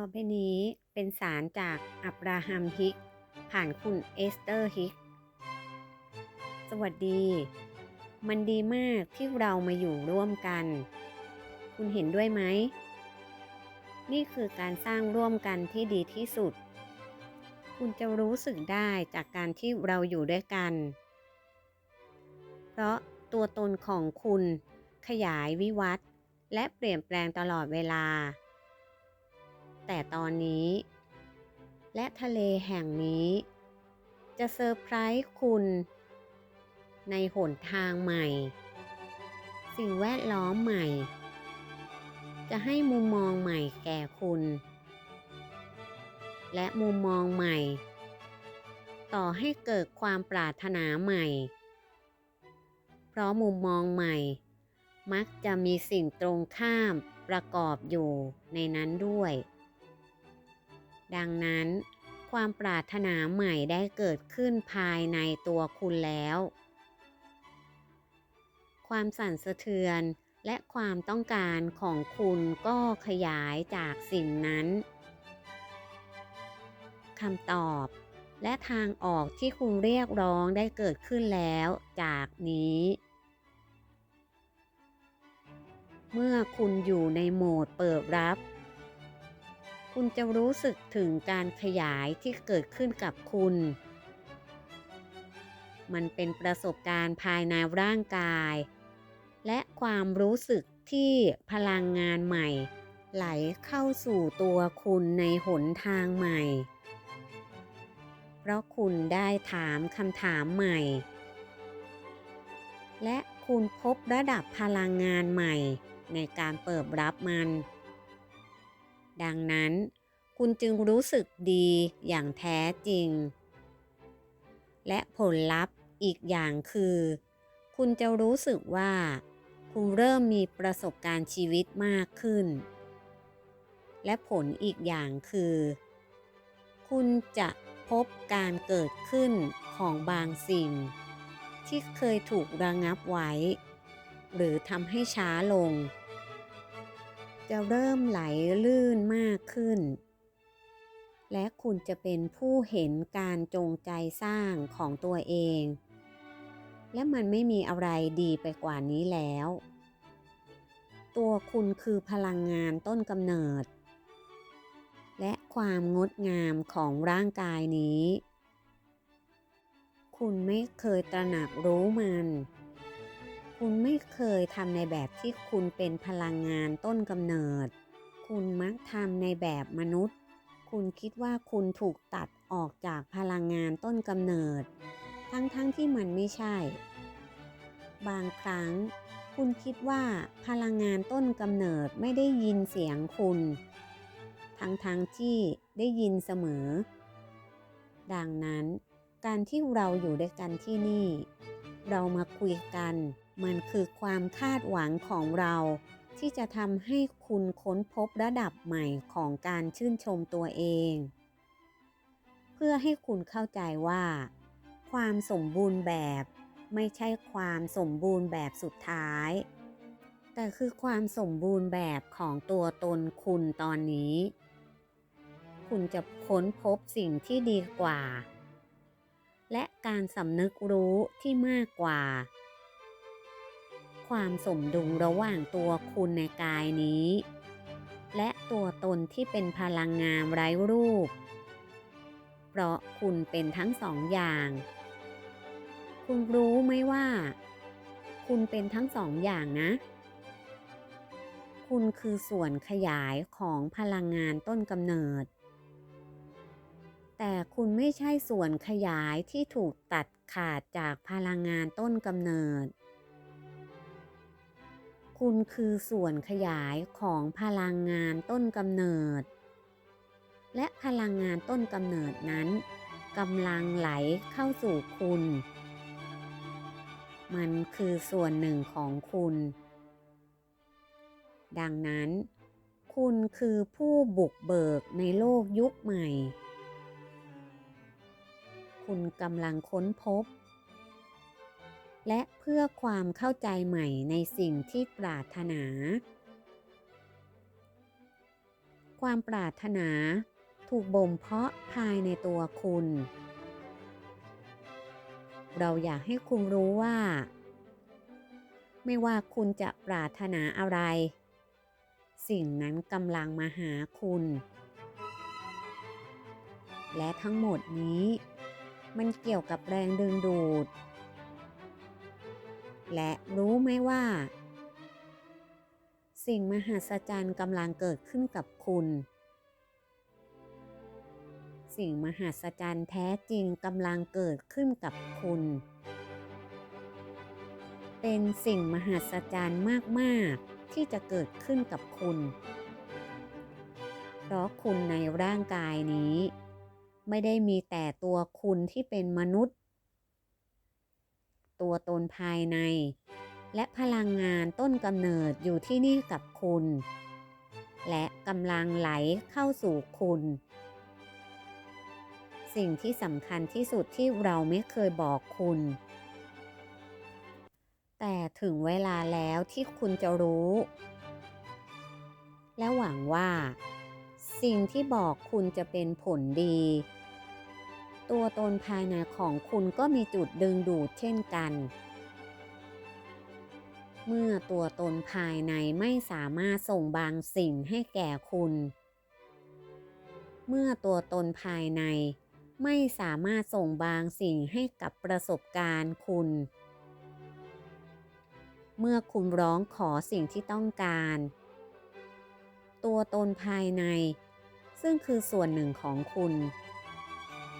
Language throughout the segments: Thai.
ต่อไปนี้เป็นสารจากอับราฮัมฮิก ผ่านคุณเอสเตอร์ฮิก สวัสดี มันดีมากที่เรามาอยู่ร่วมกัน คุณเห็นด้วยไหม นี่คือการสร้างร่วมกันที่ดีที่สุด คุณจะรู้สึกได้จากการที่เราอยู่ด้วยกัน เพราะตัวตนของคุณขยายวิวัฒน์และเปลี่ยนแปลงตลอดเวลา แต่ตอนนี้ และทะเลแห่งนี้ จะเซอร์ไพรส์คุณ ในหนทางใหม่ สิ่งแวดล้อมใหม่ จะให้มุมมองใหม่แก่คุณ และมุมมองใหม่ ต่อให้เกิดความปรารถนาใหม่ เพราะมุมมองใหม่ มักจะมีสิ่งตรงข้ามประกอบอยู่ในนั้นด้วย ดังนั้นความปรารถนาใหม่ได้เกิดขึ้นภายในตัวคุณแล้ว ความสั่นสะเทือนและความต้องการของคุณก็ขยายจากสิ่งนั้นคำตอบ และทางออกที่คุณเรียกร้องได้เกิดขึ้นแล้วจากนี้ เมื่อคุณอยู่ในโหมดเปิดรับ คุณจะรู้สึกถึงการขยายที่เกิดขึ้นกับคุณ มันเป็นประสบการณ์ภายในร่างกาย และความรู้สึกที่พลังงานใหม่ ไหลเข้าสู่ตัวคุณในหนทางใหม่ เพราะคุณได้ถามคำถามใหม่ และคุณพบระดับพลังงานใหม่ในการเปิดรับมัน ดังนั้น คุณจึงรู้สึกดีอย่างแท้จริง และผลลัพธ์อีกอย่างคือ คุณจะรู้สึกว่า คุณเริ่มมีประสบการณ์ชีวิตมากขึ้น และผลอีกอย่างคือ คุณจะพบการเกิดขึ้นของบางสิ่ง ที่เคยถูกระงับไว้ หรือทำให้ช้าลง จะเริ่มไหลลื่นมากขึ้น และคุณจะเป็นผู้เห็นการจงใจสร้างของตัวเอง และมันไม่มีอะไรดีไปกว่านี้แล้ว ตัวคุณคือพลังงานต้นกำเนิด และความงดงามของร่างกายนี้ คุณไม่เคยตระหนักรู้มัน คุณไม่เคยทำในแบบที่คุณเป็นพลังงานต้นกำเนิด คุณมักทำในแบบมนุษย์ คุณคิดว่าคุณถูกตัดออกจากพลังงานต้นกำเนิด ทั้งๆทที่มันไม่ใช่ บางครั้ง คุณคิดว่าพลังงานต้นกำเนิดไม่ได้ยินเสียงคุณ ทั้งๆทที่ได้ยินเสมอ ดังนั้น การที่เราอยู่ด้วยกันที่นี่ เรามาคุยกัน มันคือความคาดหวังของเรา ที่จะทำให้คุณค้นพบระดับใหม่ของการชื่นชมตัวเอง เพื่อให้คุณเข้าใจว่า ความสมบูรณ์แบบไม่ใช่ความสมบูรณ์แบบสุดท้าย แต่คือความสมบูรณ์แบบของตัวตนคุณตอนนี้ คุณจะค้นพบสิ่งที่ดีกว่า และการสำนึกรู้ที่มากกว่า ความสมดุลระหว่างตัวคุณในกายนี้ และตัวตนที่เป็นพลังงานไร้รูป เพราะคุณเป็นทั้งสองอย่าง คุณรู้ไหมว่า คุณเป็นทั้งสองอย่างนะ คุณคือส่วนขยายของพลังงานต้นกำเนิด แต่คุณไม่ใช่ส่วนขยายที่ถูกตัดขาดจากพลังงานต้นกำเนิด คุณคือส่วนขยายของพลังงานต้นกำเนิด และพลังงานต้นกำเนิดนั้นกำลังไหลเข้าสู่คุณ มันคือส่วนหนึ่งของคุณ ดังนั้น คุณคือผู้บุกเบิกในโลกยุคใหม่ คุณกำลังค้นพบ และเพื่อความเข้าใจใหม่ในสิ่งที่ปรารถนา ความปรารถนาถูกบ่มเพาะภายในตัวคุณ เราอยากให้คุณรู้ว่า ไม่ว่าคุณจะปรารถนาอะไร สิ่งนั้นกำลังมาหาคุณ และทั้งหมดนี้ มันเกี่ยวกับแรงดึงดูด และรู้ไหมว่า สิ่งมหัศจรรย์กำลังเกิดขึ้นกับคุณ สิ่งมหัศจรรย์แท้จริงกำลังเกิดขึ้นกับคุณ เป็นสิ่งมหัศจรรย์มากๆที่จะเกิดขึ้นกับคุณ เพราะคุณในร่างกายนี้ ไม่ได้มีแต่ตัวคุณที่เป็นมนุษย์ ตัวตนภายใน และพลังงานต้นกำเนิดอยู่ที่นี่กับคุณ และกำลังไหลเข้าสู่คุณ สิ่งที่สำคัญที่สุดที่เราไม่เคยบอกคุณ แต่ถึงเวลาแล้วที่คุณจะรู้ และหวังว่า สิ่งที่บอกคุณจะเป็นผลดี ตัวตนภายในของคุณก็มีจุดดึงดูดเช่นกัน เมื่อตัวตนภายในไม่สามารถส่งบางสิ่งให้แก่คุณ เมื่อตัวตนภายในไม่สามารถส่งบางสิ่งให้กับประสบการณ์คุณ เมื่อคุณร้องขอสิ่งที่ต้องการ ตัวตนภายใน ซึ่งคือส่วนหนึ่งของคุณ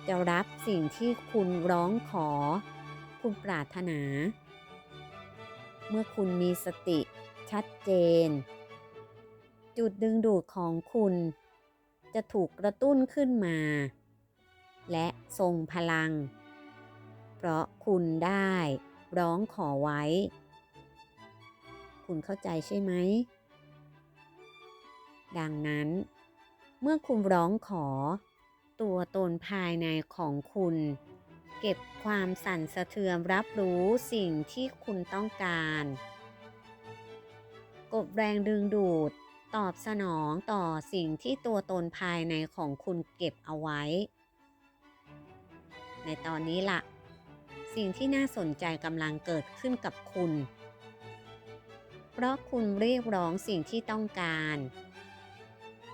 จะรับสิ่งที่คุณร้องขอ คุณปรารถนา เมื่อคุณมีสติชัดเจน จุดดึงดูดของคุณ จะถูกกระตุ้นขึ้นมา และทรงพลัง เพราะคุณได้ร้องขอไว้ คุณเข้าใจใช่ไหม ดังนั้น เมื่อคุณร้องขอ ตัวตนภายในของคุณ เก็บความสั่นสะเทือนรับรู้สิ่งที่คุณต้องการกดแรงดึงดูด ตอบสนองต่อสิ่งที่ตัวตนภายในของคุณเก็บเอาไว้ ในตอนนี้ล่ะ สิ่งที่น่าสนใจกำลังเกิดขึ้นกับคุณ เพราะคุณเรียกร้องสิ่งที่ต้องการ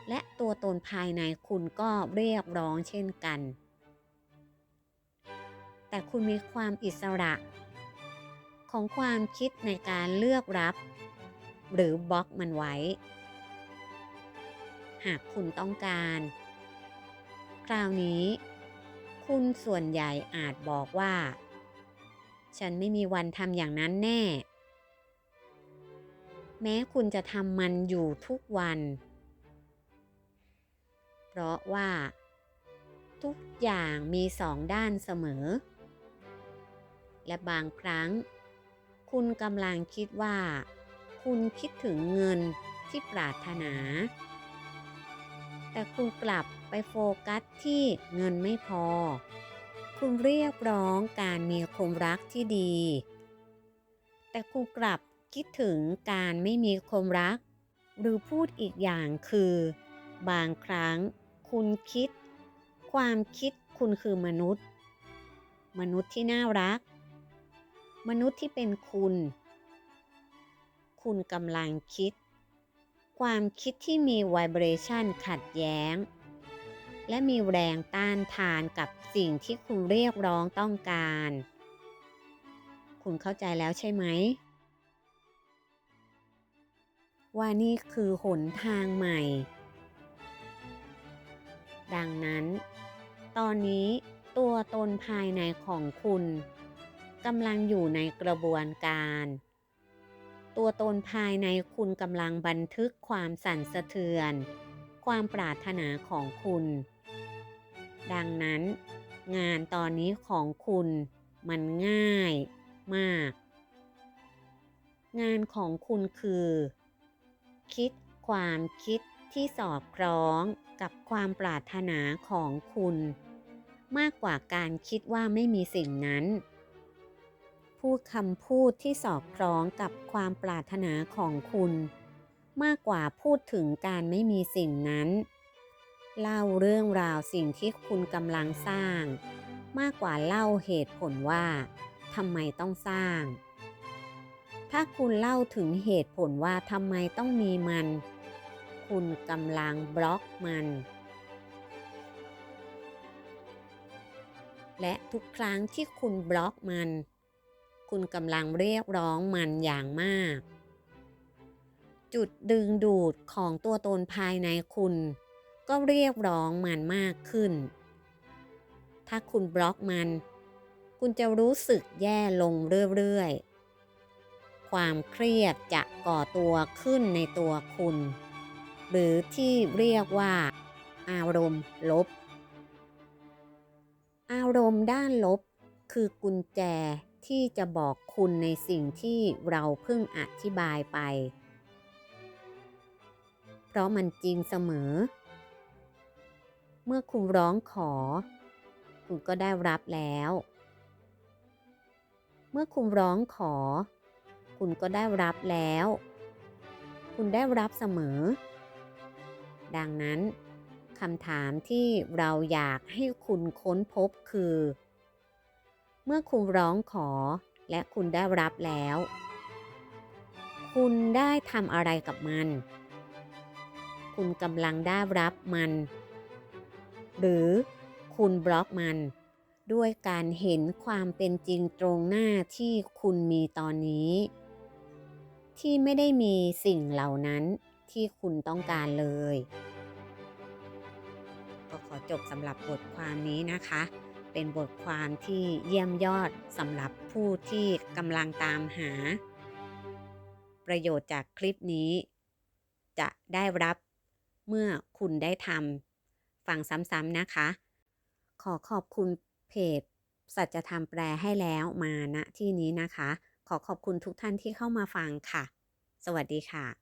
และตัวตนภายในคุณก็เรียกร้องเช่นกัน แต่คุณมีความอิสระ ของความคิดในการเลือกรับ หรือบล็อกมันไว้ หากคุณต้องการ คราวนี้ คุณส่วนใหญ่อาจบอกว่า ฉันไม่มีวันทำอย่างนั้นแน่ แม้คุณจะทำมันอยู่ทุกวัน เพราะว่า ทุกอย่างมีสองด้านเสมอ และบางครั้ง คุณกำลังคิดว่า คุณคิดถึงเงินที่ปรารถนา แต่คุณกลับไปโฟกัสที่เงินไม่พอ คุณเรียกร้องการมีความรักที่ดี แต่คุณกลับคิดถึงการไม่มีความรัก หรือพูดอีกอย่างคือ บางครั้ง คุณคิด ความคิดคุณคือมนุษย์ มนุษย์ที่น่ารัก มนุษย์ที่เป็นคุณ คุณกำลังคิด ความคิดที่มีไวเบรชันขัดแย้ง และมีแรงต้านทานกับสิ่งที่คุณเรียกร้องต้องการ คุณเข้าใจแล้วใช่ไหมว่านี่คือหนทางใหม่ ดังนั้น ตอนนี้ตัวตนภายในของคุณกำลังอยู่ในกระบวนการ ตัวตนภายในคุณกำลังบันทึกความสั่นสะเทือน ความปรารถนาของคุณ ดังนั้น งานตอนนี้ของคุณมันง่ายมาก งานของคุณคือ คิดความคิดที่สอดคล้อง กับความปรารถนาของคุณ มากกว่าการคิดว่าไม่มีสิ่งนั้น พูดคำพูดที่สอดคล้องกับความปรารถนาของคุณ มากกว่าพูดถึงการไม่มีสิ่งนั้น เล่าเรื่องราวสิ่งที่คุณกำลังสร้าง มากกว่าเล่าเหตุผลว่าทำไมต้องสร้าง ถ้าคุณเล่าถึงเหตุผลว่าทำไมต้องมีมัน คุณกำลังบล็อกมัน และทุกครั้งที่คุณบล็อกมัน คุณกำลังเรียกร้องมันอย่างมาก จุดดึงดูดของตัวตนภายในคุณ ก็เรียกร้องมันมากขึ้น ถ้าคุณบล็อกมัน คุณจะรู้สึกแย่ลงเรื่อยๆความเครียดจะก่อตัวขึ้นในตัวคุณ หรือที่เรียกว่า อารมณ์ลบ อารมณ์ด้านลบ คือกุญแจที่จะบอกคุณในสิ่งที่เราเพิ่งอธิบายไป เพราะมันจริงเสมอ เมื่อคุณร้องขอ คุณก็ได้รับแล้ว เมื่อคุณร้องขอ คุณก็ได้รับแล้ว คุณได้รับเสมอ ดังนั้นคำถามที่เราอยากให้คุณค้นพบคือ เมื่อคุณร้องขอและคุณได้รับแล้ว คุณได้ทำอะไรกับมัน คุณกำลังได้รับมัน หรือคุณบล็อกมัน ด้วยการเห็นความเป็นจริงตรงหน้าที่คุณมีตอนนี้ ที่ไม่ได้มีสิ่งเหล่านั้น ที่คุณต้องการเลย ก็ขอจบสำหรับบทความนี้นะคะ เป็นบทความที่เยี่ยมยอดสำหรับผู้ที่กำลังตามหา ประโยชน์จากคลิปนี้ จะได้รับเมื่อคุณได้ทำฟังซ้ำๆนะคะ ขอขอบคุณเพจสัจธรรมแปลให้แล้วมาณที่นี้นะคะ ขอขอบคุณทุกท่านที่เข้ามาฟังค่ะ สวัสดีค่ะ